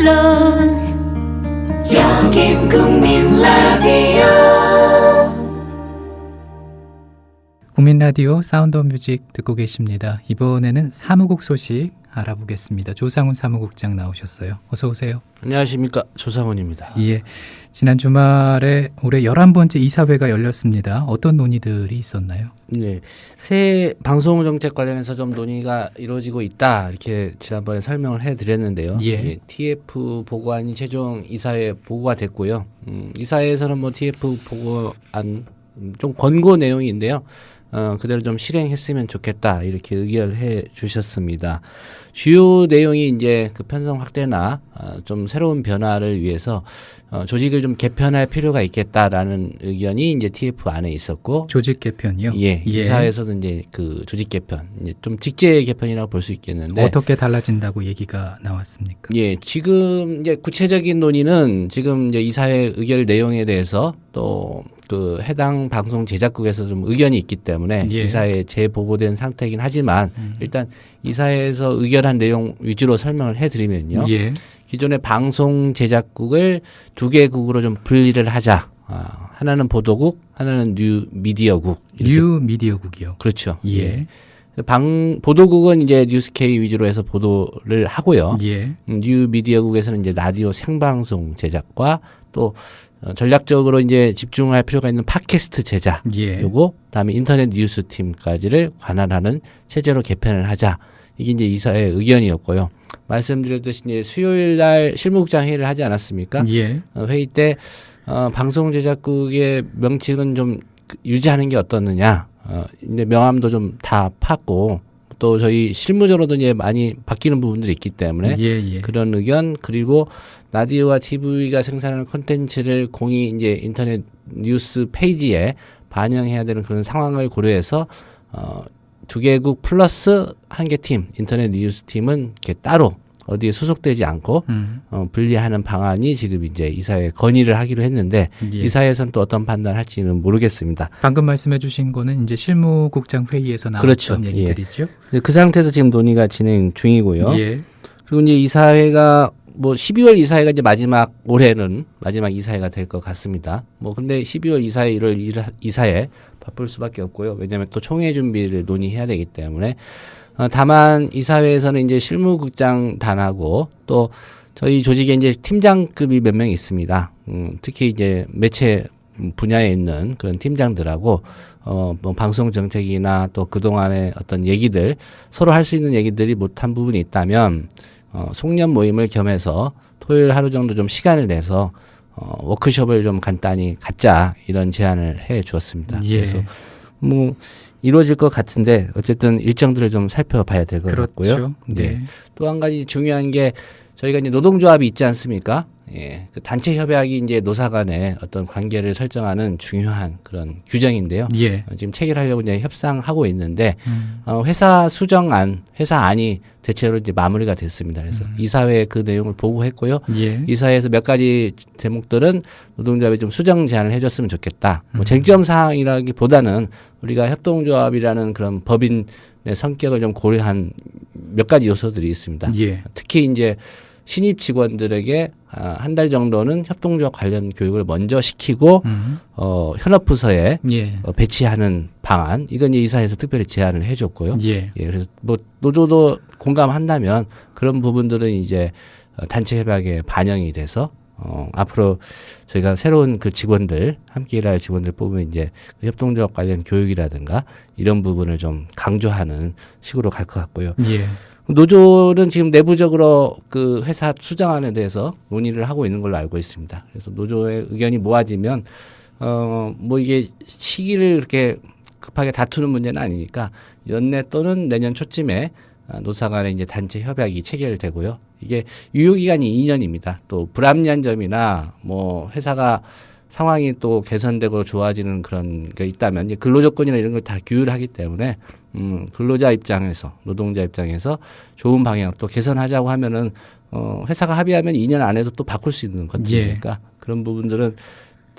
물론 여긴 국민 라디오 국민 라디오 사운드 뮤직 듣고 계십니다. 이번에는 사무국 소식 알아보겠습니다. 조상훈 사무국장 나오셨어요. 어서 오세요. 안녕하십니까 조상훈입니다. 예. 지난 주말에 올해 11번째 이사회가 열렸습니다. 어떤 논의들이 있었나요? 네, 새 방송 정책 관련해서 좀 논의가 이루어지고 있다 이렇게 지난번에 설명을 해 드렸는데요. 예. TF 보고안이 최종 이사회 보고가 됐고요. 음, 이사회에서는 뭐 TF 보고안 음, 좀 권고 내용인데요. 어, 그대로 좀 실행했으면 좋겠다 이렇게 의견을 해 주셨습니다. 주요 내용이 이제 그 편성 확대나 어, 좀 새로운 변화를 위해서 어, 조직을 좀 개편할 필요가 있겠다라는 의견이 이제 TF 안에 있었고 조직 개편이요? 예, 이사에서는 이제 그 조직 개편, 이제 좀 직제 개편이라고 볼 수 있겠는데, 어떻게 달라진다고 얘기가 나왔습니까? 예, 지금 이제 구체적인 논의는 지금 이제 이사회 의결 내용에 대해서 또 그 해당 방송 제작국에서 좀 의견이 있기 때문에 예. 이사회에 재보고된 상태이긴 하지만 음. 일단 이사회에서 의결한 내용 위주로 설명을 해드리면요. 예. 기존의 방송 제작국을 두 개국으로 좀 분리를 하자. 아, 하나는 보도국, 하나는 뉴 미디어국. 뉴 미디어국이요. 그렇죠. 예. 방 보도국은 이제 뉴스케이 위주로 해서 보도를 하고요. 예. 음, 뉴 미디어국에서는 이제 라디오 생방송 제작과 또 어, 전략적으로 이제 집중할 필요가 있는 팟캐스트 제작 예. 요거 다음에 인터넷 뉴스 팀까지를 관할하는 체제로 개편을 하자. 이게 이제 이사의 의견이었고요. 말씀드렸듯이 이제 수요일 날 실무국장 회의를 하지 않았습니까? 예. 어, 회의 때 어, 방송 제작국의 명칭은 좀 그- 유지하는 게 어떻느냐. 어, 이제 명함도 좀 다 팠고 또 저희 실무적으로도 이제 많이 바뀌는 부분들이 있기 때문에 예, 예. 그런 의견 그리고 라디오와 TV가 생산하는 콘텐츠를 공이 이제 인터넷 뉴스 페이지에 반영해야 되는 그런 상황을 고려해서 어, 두 개국 플러스 한 개 팀 인터넷 뉴스 팀은 이렇게 따로 어디에 소속되지 않고 음. 어, 분리하는 방안이 지금 이제 이사회 건의를 하기로 했는데 예. 이사회에서는 또 어떤 판단할지는 모르겠습니다. 방금 말씀해 주신 거는 이제 실무국장 회의에서 나왔던 그렇죠. 얘기들이죠. 근데 그 상태에서 지금 논의가 진행 중이고요. 예. 그리고 이제 이사회가 뭐 12월 이사회가 이제 마지막 올해는 마지막 이사회가 될 것 같습니다. 뭐 근데 12월 이사회 1월 이사회 바쁠 수밖에 없고요. 왜냐하면 또 총회 준비를 논의해야 되기 때문에 어, 다만 이사회에서는 이제 실무국장 단하고 또 저희 조직에 이제 팀장급이 몇 명 있습니다. 음, 특히 이제 매체 분야에 있는 그런 팀장들하고 어, 뭐 방송 정책이나 또 그동안의 어떤 얘기들 서로 할 수 있는 얘기들이 못한 부분이 있다면 어, 송년 모임을 겸해서 토요일 하루 정도 좀 시간을 내서 어, 워크숍을 좀 간단히 갖자 이런 제안을 해 주었습니다. 예. 그래서 뭐 이루어질 것 같은데 어쨌든 일정들을 좀 살펴봐야 될 것 같고요. 그렇죠. 네. 또 한 가지 중요한 게 저희가 이제 노동조합이 있지 않습니까? 예, 그 단체 협약이 이제 노사 간의 어떤 관계를 설정하는 중요한 그런 규정인데요. 예. 어, 지금 체결하려고 이제 협상하고 있는데 음. 어, 회사 수정안, 회사 안이 대체로 이제 마무리가 됐습니다. 그래서 음. 이사회에 그 내용을 보고했고요. 예. 이사회에서 몇 가지 대목들은 노동조합이 좀 수정 제안을 해줬으면 좋겠다. 뭐 음. 쟁점 사항이라기보다는 우리가 협동조합이라는 그런 법인 의 성격을 좀 고려한 몇 가지 요소들이 있습니다. 예. 특히 이제 신입 직원들에게 아, 한 달 정도는 협동조합 관련 교육을 먼저 시키고 음. 어, 현업부서에 예. 어, 배치하는 방안 이건 이사에서 특별히 제안을 해줬고요. 예. 예, 그래서 뭐 노조도 공감한다면 그런 부분들은 이제 어, 단체 협약에 반영이 돼서 어, 앞으로 저희가 새로운 그 직원들 함께 일할 직원들 뽑으면 이제 그 협동조합 관련 교육이라든가 이런 부분을 좀 강조하는 식으로 갈 것 같고요. 예. 노조는 지금 내부적으로 그 회사 수정안에 대해서 논의를 하고 있는 걸로 알고 있습니다. 그래서 노조의 의견이 모아지면 어 뭐 이게 시기를 이렇게 급하게 다투는 문제는 아니니까 연내 또는 내년 초쯤에 아, 노사 간에 이제 단체 협약이 체결되고요. 이게 유효 기간이 2년입니다. 또 불합리한 점이나 뭐 회사가 상황이 또 개선되고 좋아지는 그런 게 있다면 이제 근로 조건이나 이런 걸 다 규율하기 때문에 음, 근로자 입장에서 노동자 입장에서 좋은 방향 또 개선하자고 하면은 어, 회사가 합의하면 2년 안에도 또 바꿀 수 있는 것들이니까 그런 부분들은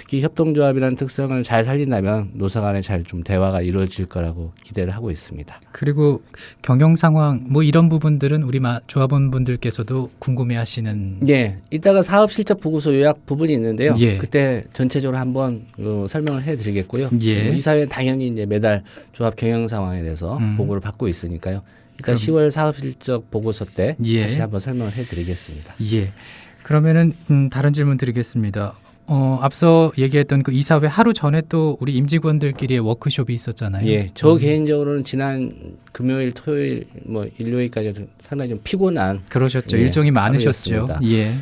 특히 협동조합이라는 특성을 잘 살린다면 노사 간에 잘 좀 대화가 이루어질 거라고 기대를 하고 있습니다. 그리고 경영 상황 뭐 이런 부분들은 우리 마- 조합원 분들께서도 궁금해 하시는 예, 이따가 사업 실적 보고서 요약 부분이 있는데요. 예. 그때 전체적으로 한번 어, 설명을 해 드리겠고요. 예. 뭐 이사회 당연히 이제 매달 조합 경영 상황에 대해서 음. 보고를 받고 있으니까요. 그럼- 일단 10월 사업 실적 보고서 때 예. 다시 한번 설명을 해 드리겠습니다. 예. 그러면은 음, 다른 질문 드리겠습니다. 어, 앞서 얘기했던 그 이사회 하루 전에 또 우리 임직원들끼리의 워크숍이 있었잖아요. 예, 저 음. 개인적으로는 지난 금요일, 토요일, 뭐 일요일까지 좀 상당히 좀 피곤한 그러셨죠. 예, 일정이 많으셨죠. 하루였습니다. 예.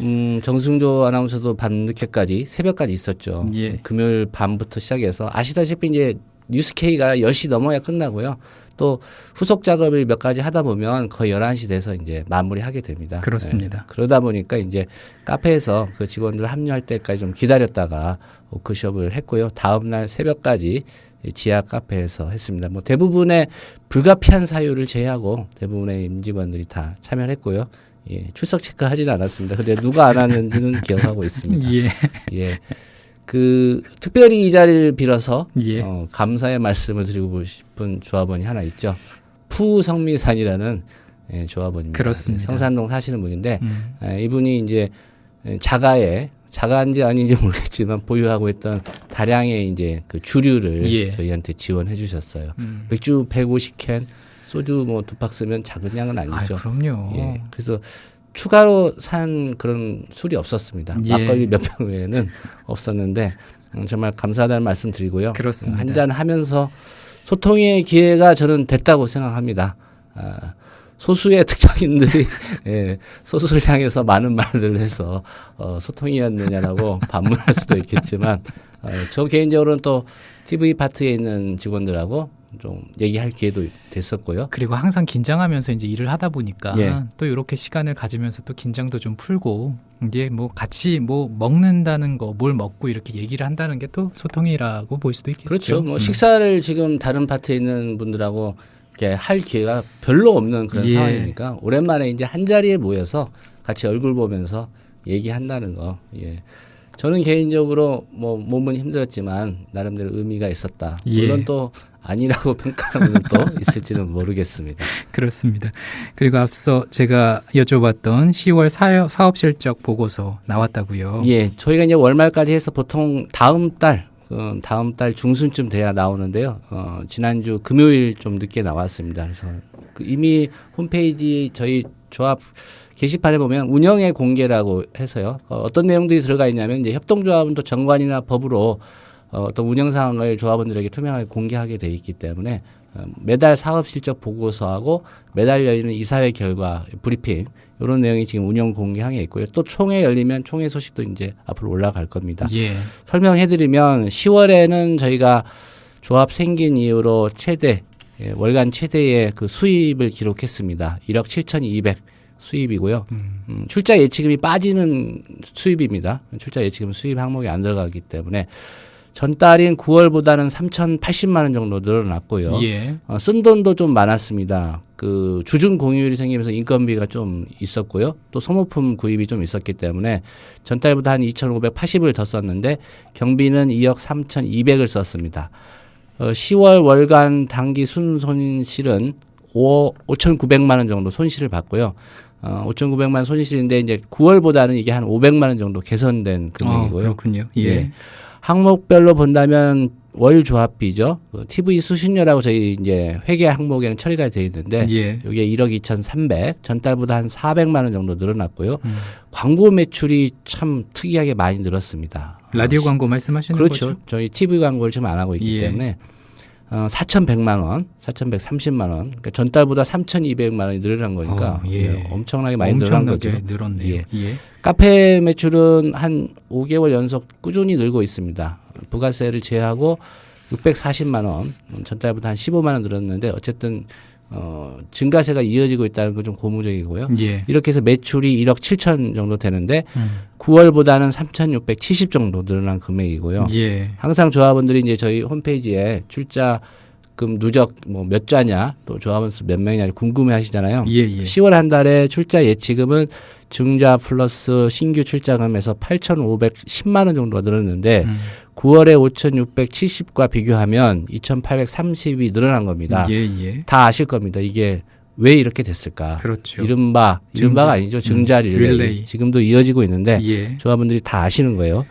음, 정승조 아나운서도 밤 늦게까지 새벽까지 있었죠. 예. 금요일 밤부터 시작해서 아시다시피 이제 뉴스케이가 10시 넘어야 끝나고요. 또 후속 작업을 몇 가지 하다 보면 거의 11시 돼서 이제 마무리하게 됩니다. 그렇습니다. 예. 그러다 보니까 이제 카페에서 그 직원들 합류할 때까지 좀 기다렸다가 워크숍을 했고요. 다음 날 새벽까지 이 지하 카페에서 했습니다. 뭐 대부분의 불가피한 사유를 제외하고 대부분의 임직원들이 다 참여를 했고요. 예, 출석 체크하지는 않았습니다. 근데 누가 안 왔는지는 기억하고 있습니다. 예. 예. 그 특별히 이 자리를 빌어서 예. 어, 감사의 말씀을 드리고 싶은 조합원이 하나 있죠. 푸성미산이라는 예, 조합원입니다. 그렇습니다. 성산동 사시는 분인데 음. 예, 이분이 이제 예, 자가에 자가인지 아닌지 모르겠지만 보유하고 있던 다량의 이제 그 주류를 예. 저희한테 지원해 주셨어요. 음. 맥주 150캔, 소주 뭐 두 박스면 작은 양은 아, 아니죠. 그럼요. 예. 그래서 추가로 산 그런 술이 없었습니다. 예. 막걸리 몇 병 외에는 없었는데 음, 정말 감사하다는 말씀 드리고요. 그렇습니다. 한잔 하면서 소통의 기회가 저는 됐다고 생각합니다. 아, 소수의 특정인들이 예, 소수를 향해서 많은 말들을 해서 어, 소통이었느냐라고 반문할 수도 있겠지만 어, 저 개인적으로는 또 TV 파트에 있는 직원들하고 좀 얘기할 기회도 됐었고요. 그리고 항상 긴장하면서 이제 일을 하다 보니까 예. 또 이렇게 시간을 가지면서 또 긴장도 좀 풀고 이게 뭐 같이 뭐 먹는다는 거 뭘 먹고 이렇게 얘기를 한다는 게 또 소통이라고 볼 수도 있겠죠. 그렇죠. 뭐 음. 식사를 지금 다른 파트에 있는 분들하고 이렇게 할 기회가 별로 없는 그런 예. 상황이니까 오랜만에 이제 한 자리에 모여서 같이 얼굴 보면서 얘기한다는 거. 예. 저는 개인적으로 뭐 몸은 힘들었지만 나름대로 의미가 있었다. 예. 물론 또 아니라고 평가하는 분도 있을지는 모르겠습니다. 그렇습니다. 그리고 앞서 제가 여쭤봤던 10월 사업, 사업 실적 보고서 나왔다고요. 예, 저희가 이제 월말까지 해서 보통 다음 달, 어, 다음 달 중순쯤 돼야 나오는데요. 어, 지난주 금요일 좀 늦게 나왔습니다. 그래서 그 이미 홈페이지 저희 조합 게시판에 보면 운영의 공개라고 해서요. 어, 어떤 내용들이 들어가 있냐면 이제 협동조합은 또 정관이나 법으로 어, 어떤 운영 상황을 조합원들에게 투명하게 공개하게 돼 있기 때문에 어, 매달 사업 실적 보고서하고 매달 열리는 이사회 결과 브리핑 이런 내용이 지금 운영 공개항에 있고요. 또 총회 열리면 총회 소식도 이제 앞으로 올라갈 겁니다. 예. 설명해드리면 10월에는 저희가 조합 생긴 이후로 최대 예, 월간 최대의 그 수입을 기록했습니다. 1억 7,200 수입이고요. 음. 음, 출자 예치금이 빠지는 수입입니다. 출자 예치금 수입 항목에 안 들어가기 때문에 전달인 9월보다는 3,080만 원 정도 늘어났고요. 예. 어, 쓴 돈도 좀 많았습니다. 그 주중 공휴일이 생기면서 인건비가 좀 있었고요. 또 소모품 구입이 좀 있었기 때문에 전달보다 한 2,580을 더 썼는데 경비는 2억 3,200을 썼습니다. 어, 10월 월간 단기 순 손실은 5, 5,900만 원 정도 손실을 봤고요. 어, 5,900만 원 손실인데 이제 9월보다는 이게 한 500만 원 정도 개선된 어, 금액이고요. 그렇군요. 예. 예. 항목별로 본다면 월 조합비죠. 그 TV 수신료라고 저희 이제 회계 항목에는 처리가 되어 있는데 예. 이게 1억 2,300, 전달보다 한 400만 원 정도 늘어났고요. 음. 광고 매출이 참 특이하게 많이 늘었습니다. 라디오 어, 광고 말씀하시는 그렇죠. 거죠? 저희 TV 광고를 지금 안 하고 있기 예. 때문에 어, 4,100만 원, 4,130만 원. 그러니까 전달보다 3,200만 원이 늘어난 거니까 어, 예. 예, 엄청나게 많이 늘어난 거죠. 늘었네요. 예. 예. 카페 매출은 한 5개월 연속 꾸준히 늘고 있습니다. 부가세를 제외하고 640만 원, 전달보다 한 15만 원 늘었는데 어쨌든 어, 증가세가 이어지고 있다는 건 좀 고무적이고요. 예. 이렇게 해서 매출이 1억 7천 정도 되는데 음. 9월보다는 3,670 정도 늘어난 금액이고요. 예. 항상 조합원들이 이제 저희 홈페이지에 출자 적금 누적 뭐 몇 자냐 또 조합원 수 몇 명이냐 궁금해 하시잖아요. 예, 예. 10월 한 달에 출자 예치금은 증자 플러스 신규 출자금에서 8,510만 원 정도가 늘었는데 음. 9월에 5,670과 비교하면 2,830이 늘어난 겁니다. 예, 예. 다 아실 겁니다. 이게 왜 이렇게 됐을까? 그렇죠. 이른바 이른바가. 아니죠. 증자 음, 릴레이. 릴레이. 지금도 이어지고 있는데 예. 조합원들이 다 아시는 거예요.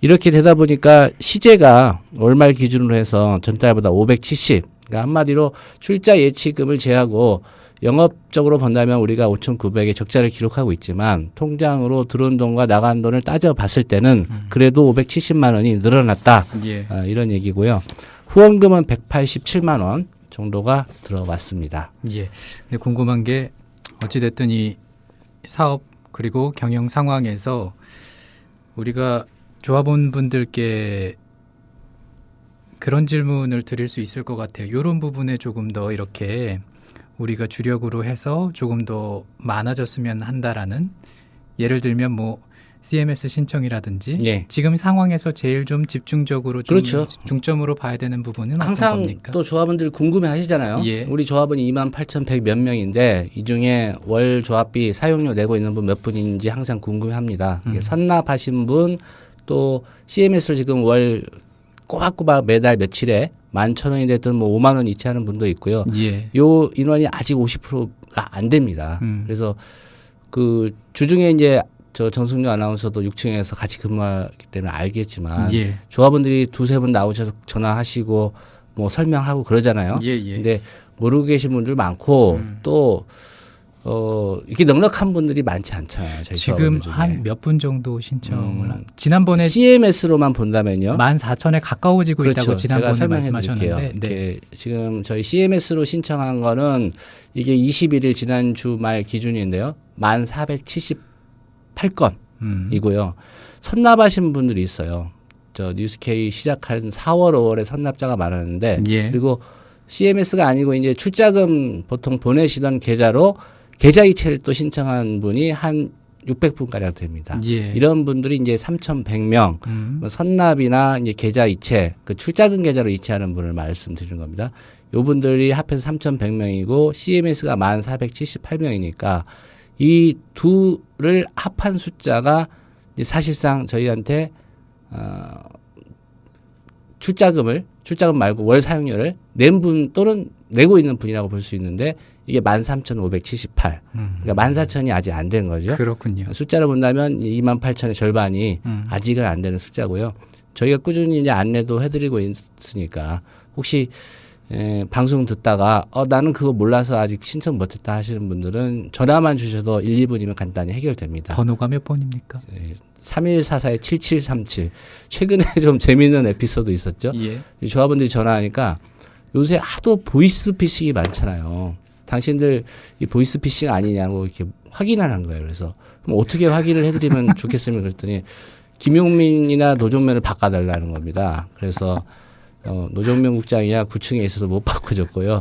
이렇게 되다 보니까 시제가 월말 기준으로 해서 전달보다 570. 그러니까 한마디로 출자 예치금을 제하고 영업적으로 본다면 우리가 5,900의 적자를 기록하고 있지만 통장으로 들어온 돈과 나간 돈을 따져 봤을 때는 그래도 570만 원이 늘어났다. 예. 아, 이런 얘기고요. 후원금은 187만 원 정도가 들어왔습니다. 예. 근데 궁금한 게 어찌 됐든 이 사업 그리고 경영 상황에서 우리가 조합원 분들께 그런 질문을 드릴 수 있을 것 같아요. 이런 부분에 조금 더 이렇게 우리가 주력으로 해서 조금 더 많아졌으면 한다라는 예를 들면 뭐 CMS 신청이라든지 예. 지금 상황에서 제일 좀 집중적으로 좀 그렇죠. 중점으로 봐야 되는 부분은 항상? 또 조합원들 궁금해 하시잖아요. 예. 우리 조합원 2만 8,100 몇 명인데 이 중에 월 조합비 사용료 내고 있는 분 몇 분인지 항상 궁금해 합니다. 이게 음. 선납하신 분 또 CMS를 지금 월 꼬박꼬박 매달 며칠에 만천 원이 됐든 뭐 5만 원 이체하는 분도 있고요. 예. 요 인원이 아직 50%가 안 됩니다. 음. 그래서 그 주중에 이제 저 정승규 아나운서도 6층에서 같이 근무하기 때문에 알겠지만 예. 조합원들이 두세 분 나오셔서 전화하시고 뭐 설명하고 그러잖아요. 예, 예. 근데 모르고 계신 분들 많고 음. 또 어, 이렇게 넉넉한 분들이 많지 않잖아요. 지금. 한 몇 분 정도 신청을 음. 한- 지난번에 CMS로만 본다면요. 만 4천에 가까워지고 있다고 그렇죠. 제가 지난번에 말씀하셨는데. 네. 지금 저희 CMS로 신청한 거는 이게 21일 지난 주말 기준인데요. 1478건. 음. 이고요. 선납하신 분들이 있어요. 저 뉴스케이 시작한 4월, 5월에 선납자가 많았는데 예. 그리고 CMS가 아니고 이제 출자금 보통 보내시던 계좌로 계좌 이체를 또 신청한 분이 한 600분 가량 됩니다. 예. 이런 분들이 이제 3,100명 음. 뭐 선납이나 이제 계좌 이체, 그 출자금 계좌로 이체하는 분을 말씀드리는 겁니다. 요 분들이 합해서 3,100명이고 CMS가 1,478명이니까 이 둘을 합한 숫자가 사실상 저희한테 어, 출자금을 출자금 말고 월 사용료를 낸 분 또는 내고 있는 분이라고 볼 수 있는데 이게 13,578. 음. 그러니까 14,000이 아직 안 된 거죠. 그렇군요. 숫자로 본다면 28,000의 절반이 음. 아직은 안 되는 숫자고요. 저희가 꾸준히 이제 안내도 해드리고 있으니까 혹시 에, 방송 듣다가 어 나는 그거 몰라서 아직 신청 못했다 하시는 분들은 전화만 주셔도 1, 2분이면 간단히 해결됩니다. 번호가 몇 번입니까? 3144의 7737 최근에 좀 재미있는 에피소드 있었죠. 예. 이 조합원들이 전화하니까 요새 하도 보이스 피싱이 많잖아요. 당신들 이 보이스 피싱 아니냐고 이렇게 확인하는 거예요. 그래서 그럼 어떻게 확인을 해드리면 좋겠으면 그랬더니 김용민이나 노종면을 바꿔달라는 겁니다. 그래서 어, 노종면 국장이야 9층에 있어서 못 바꿔줬고요.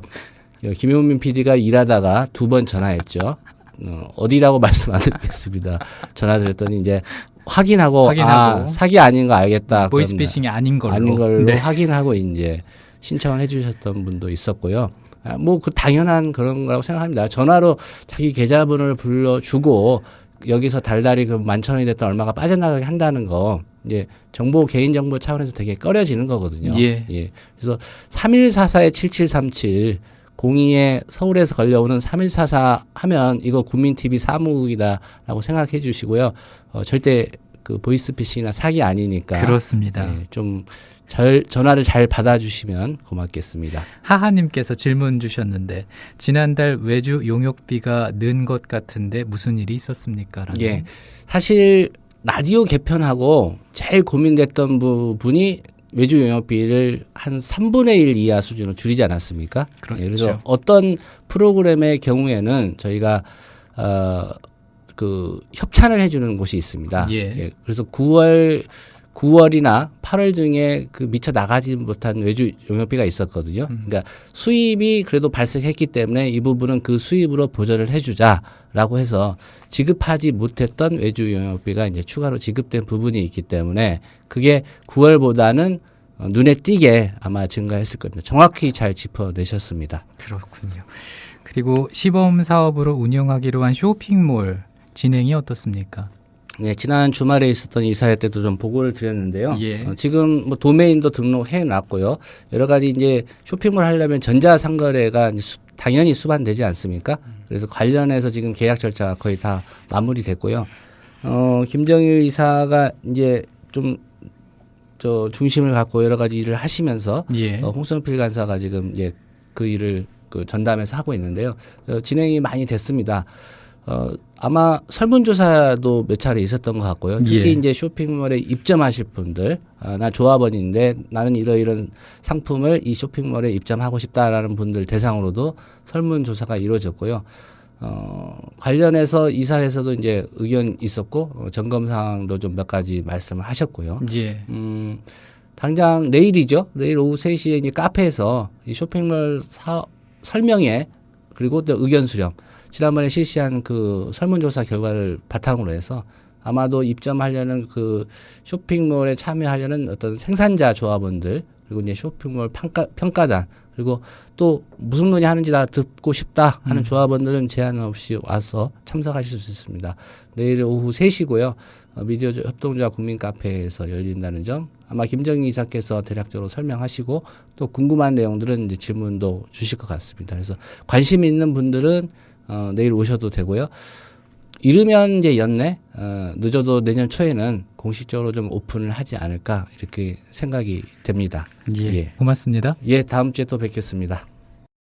어, 김용민 PD가 일하다가 두 번 전화했죠. 어, 어디라고 말씀 안 드리겠습니다. 전화드렸더니 이제 확인하고, 확인하고. 아 사기 아닌 거 알겠다. 보이스피싱이 아닌 걸로. 아닌 걸로 네. 확인하고 이제 신청을 해주셨던 분도 있었고요. 아, 뭐그 당연한 그런 거라고 생각합니다. 전화로 자기 계좌번호를 불러주고 여기서 달달이 그 만천 원이 됐던 얼마가 빠져나가게 한다는 거 이제 정보 개인 정보 차원에서 되게 꺼려지는 거거든요. 예. 그래서 3144의 7737 02에 서울에서 걸려오는 3144 하면 이거 국민TV 사무국이다라고 생각해 주시고요. 어, 절대 그 보이스피싱이나 사기 아니니까 그렇습니다. 예, 좀 절, 전화를 잘 받아주시면 고맙겠습니다. 하하님께서 질문 주셨는데 지난달 외주 용역비가 는 것 같은데 무슨 일이 있었습니까? 라는. 예, 사실 라디오 개편하고 제일 고민됐던 부분이 외주 영업비를 한 3분의 1 이하 수준으로 줄이지 않았습니까? 그렇죠. 예, 그래서 어떤 프로그램의 경우에는 저희가 어, 그 협찬을 해주는 곳이 있습니다. 예. 그래서 9월 9월이나 8월 중에 그 미처 나가지 못한 외주 용역비가 있었거든요. 음. 그러니까 수입이 그래도 발생했기 때문에 이 부분은 그 수입으로 보전을 해주자라고 해서 지급하지 못했던 외주 용역비가 이제 추가로 지급된 부분이 있기 때문에 그게 9월보다는 어, 눈에 띄게 아마 증가했을 겁니다. 정확히 잘 짚어내셨습니다. 그렇군요. 그리고 시범 사업으로 운영하기로 한 쇼핑몰 진행이 어떻습니까? 네, 지난 주말에 있었던 이사회 때도 좀 보고를 드렸는데요. 예. 어, 지금 뭐 도메인도 등록해 놨고요. 여러 가지 이제 쇼핑몰 하려면 전자상거래가 수- 당연히 수반되지 않습니까? 그래서 관련해서 지금 계약 절차가 거의 다 마무리됐고요. 어, 김정일 이사가 이제 좀 저 중심을 갖고 여러 가지 일을 하시면서 예. 어, 홍성필 간사가 지금 이제 그 일을 그 전담해서 하고 있는데요. 어, 진행이 많이 됐습니다. 어, 아마 설문조사도 몇 차례 있었던 것 같고요. 특히 예. 이제 쇼핑몰에 입점하실 분들, 아, 나 조합원인데 나는 이러이런 상품을 이 쇼핑몰에 입점하고 싶다라는 분들 대상으로도 설문조사가 이루어졌고요. 어, 관련해서 이사회에서도 이제 의견 있었고 어, 점검 사항도 좀 몇 가지 말씀을 하셨고요. 예. 음, 당장 내일이죠. 내일 오후 3시에 이제 카페에서 이 쇼핑몰 사, 설명회 그리고 또 의견 수렴 지난번에 실시한 그 설문조사 결과를 바탕으로 해서 아마도 입점하려는 그 쇼핑몰에 참여하려는 어떤 생산자 조합원들 그리고 이제 쇼핑몰 평가, 평가단 그리고 또 무슨 논의 하는지 다 듣고 싶다 하는 조합원들은 제한 없이 와서 참석하실 수 있습니다. 내일 오후 3시고요. 어, 미디어 협동조합 국민 카페에서 열린다는 점 아마 김정희 이사께서 대략적으로 설명하시고 또 궁금한 내용들은 이제 질문도 주실 것 같습니다. 그래서 관심 있는 분들은 어, 내일 오셔도 되고요. 이르면 이제 연내 어, 늦어도 내년 초에는 공식적으로 좀 오픈을 하지 않을까 이렇게 생각이 됩니다. 예. 예. 고맙습니다. 예, 다음 주에 또 뵙겠습니다.